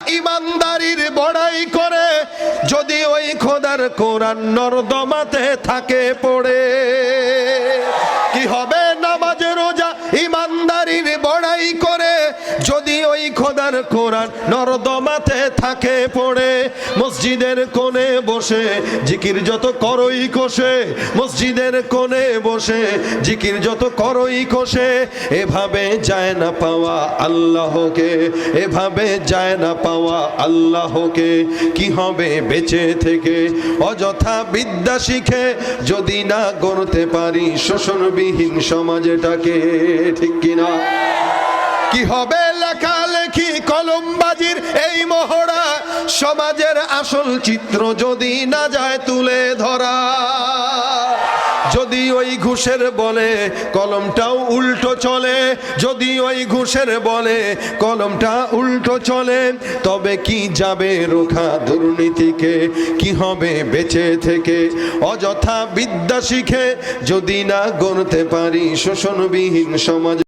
ইমানদারির বড়াই করে যদি ওই খোদার কোরআন নর্দমাতে থাকে পড়ে। খোদার কোরআন নর্দমাতে থাকে পড়ে, মসজিদের কোণে বসে, জিকির যত করই কোষে, মসজিদের কোণে বসে, জিকির যত করই কোষে, এভাবে যায় না পাওয়া আল্লাহকে, এভাবে যায় না পাওয়া আল্লাহকে, কি হবে বেঁচে থেকে? অযথা বিদ্যা শিখে যদি না গড়তে পারি শোষণবিহীন সমাজটাকে, ঠিক কিনা? কি হবে লেখালেখি কলমবাজির এই মহড়া সমাজের আসল চিত্র যদি না যায় তুলে ধরা। যদি ওই ঘুষের বলে কলমটাও উল্টো চলে, যদি ওই ঘুষের বলে কলমটা উল্টো চলে, তবে কি যাবে রোখা দুর্নীতিকে? কি হবে বেঁচে থেকে? অযথা বিদ্যা শিখে যদি না গড়তে পারি শোষণবিহীন সমাজ